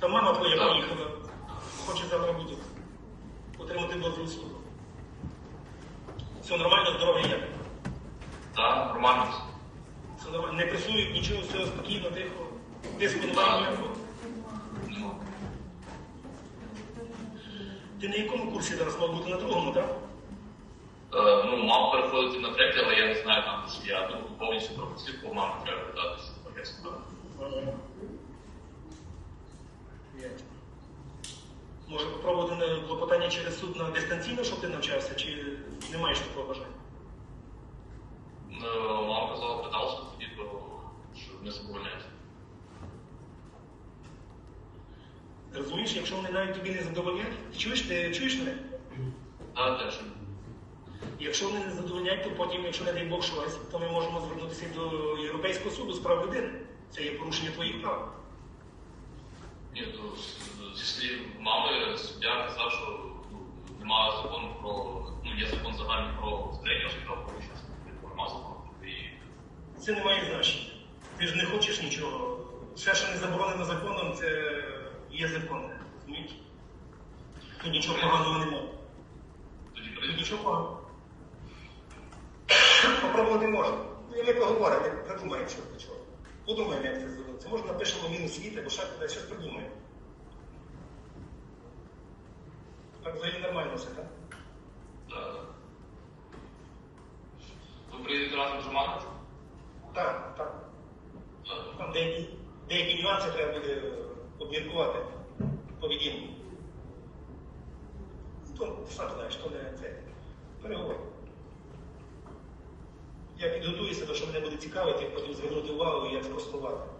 Та мама твоя поїхала, хоче завтра буде отримати дозвіл суду. Все нормально, здоров'я є. Так, нормально. все. Нормально. Не пресують нічого, все спокійно, тихо. Тиску немає ніякого. Ти на якому курсі зараз мав бути на другому, так? е, ну, мав переходити на третє, але я не знаю там, що я ну, повністю пропустив, бо мамі треба питатися. Може попробувати клопотання через суд на дистанційно, щоб ти навчався, чи не маєш такого бажання? Ну, мама казала, питалася тоді, то що не забороняється. Розумієш, якщо вони навіть тобі не задовольняють, ти чуєш, ти чуєш мене? Так, теж. Якщо вони не задовольняють, то потім, якщо не дай Бог щось, то ми можемо звернутися до Європейського суду з прав людини. Це є порушення твоїх прав. Ні, то з- зі слів мами суддя казав, що ну, немає закону про, ну, є закон загальний про правопорушення, нема закону про Це не має значення. Ти ж не хочеш нічого. Все, що не заборонено законом, це є законне. Розумієш? Тут нічого поганого немає. тоді Тут прийде. нічого поганого. Попробувати можна. Ну, і ми поговоримо, придумаємо, що до чого. Подумаємо, як це зробити. Це може напишемо мінус світ, або ще кудись щось придумаємо. Так взагалі нормально все, так? Так. Ви приїдете разом з Романом? Так, так. Там деякі, деякі нюанси треба буде обміркувати поведінку. То ти сам знаєш, то не це. Переговор. Я підготуюся, то що мене буде цікавити, потім звернути увагу і як спростувати.